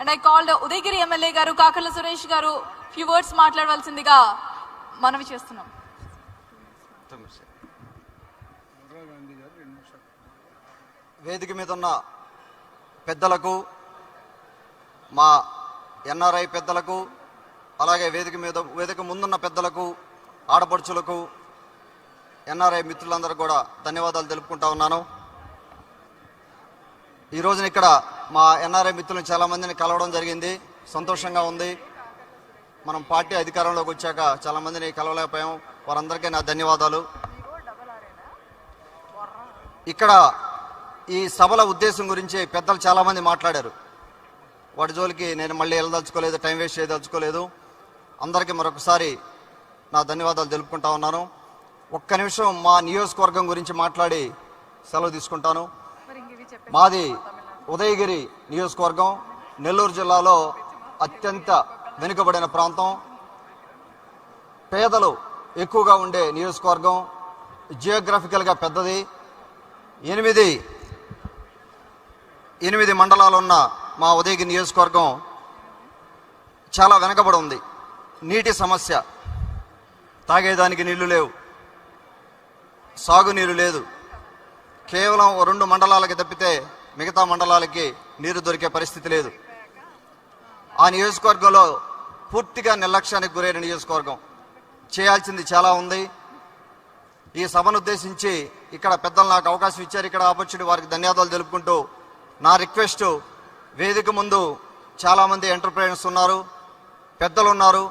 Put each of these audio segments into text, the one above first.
And I called Udayagiri MLA గారు కాకర్ల సురేష్ గారు few words మాట్లాడవలసిందిగా మనవి చేస్తున్నాం. వేదిక మీద ఉన్న పెద్దలకు మా ఎన్ఆర్ఐ పెద్దలకు అలాగే వేదిక మీద వేదిక ముందున్న పెద్దలకు ఆడపడుచులకు ఎన్ఆర్ఐ మిత్రులందరూ కూడా ధన్యవాదాలు తెలుపుకుంటా ఉన్నాను. ఈ రోజున ఇక్కడ మా ఎన్ఆర్ఐ మిత్రులను చాలా మందిని కలవడం జరిగింది. సంతోషంగా ఉంది. మనం పార్టీ అధికారంలోకి వచ్చాక చాలా మందిని కలవలేకపోయాం. వారందరికీ నా ధన్యవాదాలు. ఇక్కడ ఈ సభల ఉద్దేశం గురించి పెద్దలు చాలా మంది మాట్లాడారు. వాటి జోలికి నేను మళ్ళీ వెళ్ళదలుచుకోలేదు టైం వేస్ట్ చేయదలుచుకోలేదు. అందరికీ మరొకసారి నా ధన్యవాదాలు తెలుపుకుంటా ఉన్నాను. ఒక్క నిమిషం మా నియోజకవర్గం గురించి మాట్లాడి సెలవు తీసుకుంటాను. మాది ఉదయగిరి నియోజకవర్గం నెల్లూరు జిల్లాలో అత్యంత వెనుకబడిన ప్రాంతం. పేదలు ఎక్కువగా ఉండే నియోజకవర్గం. జియోగ్రఫికల్గా పెద్దది. ఎనిమిది ఎనిమిది మండలాలు ఉన్న మా ఉదయగిరి నియోజకవర్గం చాలా వెనకబడి ఉంది. నీటి సమస్య. తాగేదానికి నీళ్ళు లేవు. సాగునీరు లేదు. కేవలం రెండు మండలాలకి తప్పితే మిగతా మండలాలకి నీరు దొరికే పరిస్థితి లేదు. ఆ నియోజకవర్గంలో పూర్తిగా నిర్లక్ష్యానికి గురైన నియోజకవర్గం చేయాల్సింది చాలా ఉంది. ఈ సభను ఉద్దేశించి ఇక్కడ పెద్దలు నాకు అవకాశం ఇచ్చారు. ఇక్కడ ఆపర్చునిటీ వారికి ధన్యవాదాలు తెలుపుకుంటూ నా రిక్వెస్ట్ వేదిక ముందు చాలామంది ఎంటర్ప్రైనర్స్ ఉన్నారు పెద్దలు ఉన్నారు.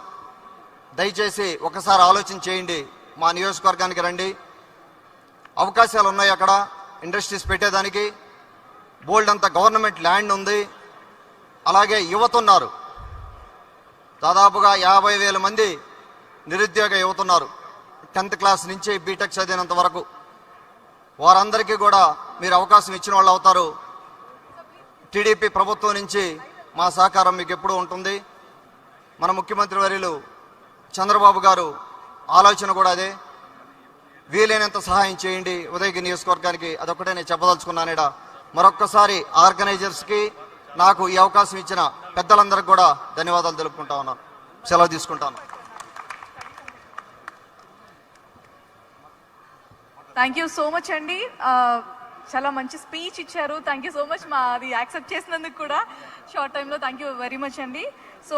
దయచేసి ఒకసారి ఆలోచన చేయండి మా నియోజకవర్గానికి రండి. అవకాశాలు ఉన్నాయి అక్కడ ఇండస్ట్రీస్ పెట్టేదానికి. బోల్డ్ అంత గవర్నమెంట్ ల్యాండ్ ఉంది. అలాగే యువత ఉన్నారు దాదాపుగా యాభై వేల మంది నిరుద్యోగ యువత ఉన్నారు టెన్త్ క్లాస్ నుంచి బీటెక్ చదివినంత వరకు. వారందరికీ కూడా మీరు అవకాశం ఇచ్చిన వాళ్ళు అవుతారు. టీడీపీ ప్రభుత్వం నుంచి మా సహకారం మీకు ఎప్పుడూ ఉంటుంది. మన ముఖ్యమంత్రి వర్యులు చంద్రబాబు గారు ఆలోచన కూడా అదే. వీలైనంత సహాయం చేయండి. ఉదయగిరి నియోజకవర్గానికి అదొక్కటే నేను చెప్పదలుచుకున్నానేడ. మరొక్కసారి ఆర్గనైజర్స్కి నాకు ఈ అవకాశం ఇచ్చిన పెద్దలందరికీ కూడా ధన్యవాదాలు తెలుపుకుంటా ఉన్నాను. సెలవు తీసుకుంటాను. థ్యాంక్ యూ సో మచ్ అండి చాలా మంచి స్పీచ్ ఇచ్చారు. థ్యాంక్ యూ సో మచ్ మా అది యాక్సెప్ట్ చేసినందుకు కూడా. షార్ట్ టైంలో థ్యాంక్ యూ వెరీ మచ్ అండి సో